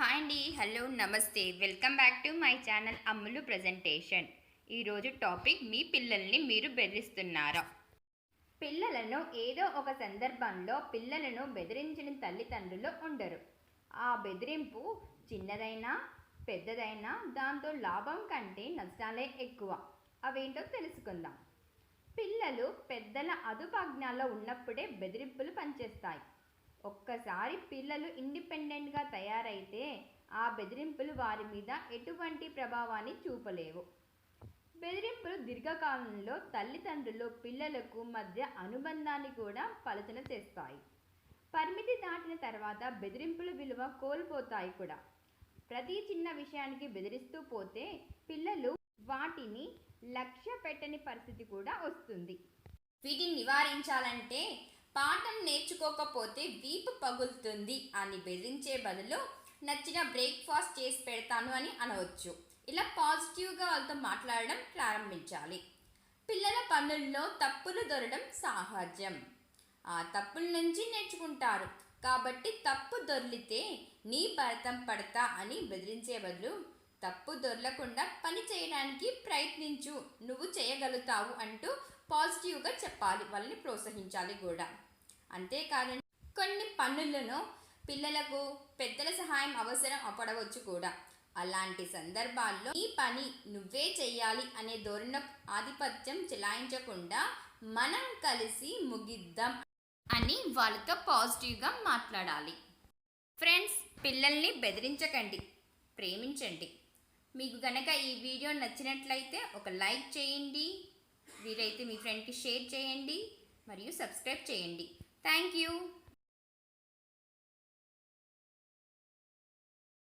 Hi అండి hello నమస్తే. Welcome back to my channel Ammulu presentation. ఈరోజు టాపిక్ మీ పిల్లల్ని మీరు బెదిరిస్తున్నారా? పిల్లలను ఏదో ఒక సందర్భంలో పిల్లలను బెదిరించిన తల్లిదండ్రులు ఉండరు. ఆ బెదిరింపు చిన్నదైనా పెద్దదైనా దాంతో లాభం కంటే నష్టాలే ఎక్కువ. అవేంటో తెలుసుకుందాం. పిల్లలు పెద్దల అదుపాజ్ఞాలో ఉన్నప్పుడే బెదిరింపులు పనిచేస్తాయి. ఒక్కసారి పిల్లలు ఇండిపెండెంట్గా తయారైతే ఆ బెదిరింపులు వారి మీద ఎటువంటి ప్రభావాన్ని చూపలేవు. బెదిరింపులు దీర్ఘకాలంలో తల్లిదండ్రులు పిల్లలకు మధ్య అనుబంధాన్ని కూడా పలచన చేస్తాయి. పరిమితి దాటిన తర్వాత బెదిరింపుల విలువ కోల్పోతాయి కూడా. ప్రతి చిన్న విషయానికి బెదిరిస్తూ పోతే పిల్లలు వాటిని లక్ష్య పెట్టని పరిస్థితి కూడా వస్తుంది. వీటిని నివారించాలంటే పాఠం నేర్చుకోకపోతే వీపు పగులుతుంది అని బెదిరించే బదులు నచ్చిన బ్రేక్ఫాస్ట్ చేసి పెడతాను అని అనవచ్చు. ఇలా పాజిటివ్గా వాళ్ళతో మాట్లాడడం ప్రారంభించాలి. పిల్లల పనుల్లో తప్పులు దొరడం సహజం. ఆ తప్పుల నుంచి నేర్చుకుంటారు. కాబట్టి తప్పు దొర్లితే నీ భరతం పడతా అని బెదిరించే బదులు తప్పు దొరలకుండా పని చేయడానికి ప్రయత్నించు. నువ్వు చేయగలుగుతావు అంటూ పాజిటివ్గా చెప్పాలి. వాళ్ళని ప్రోత్సహించాలి కూడా. అంతేకాదండి. కొన్ని పనులను పిల్లలకు పెద్దల సహాయం అవసరం అపడవచ్చు కూడా. అలాంటి సందర్భాల్లో ఈ పని నువ్వే చెయ్యాలి అనే ధోరణ ఆధిపత్యం చెలాయించకుండా మనం కలిసి ముగిద్దాం అని వాళ్ళతో పాజిటివ్గా మాట్లాడాలి. ఫ్రెండ్స్ పిల్లల్ని బెదిరించకండి ప్రేమించండి. మీకు గనక ఈ వీడియో నచ్చినట్లయితే ఒక లైక్ చేయండి వీలైతే మీ ఫ్రెండ్కి షేర్ చేయండి మరియు సబ్స్క్రైబ్ చేయండి. Thank you.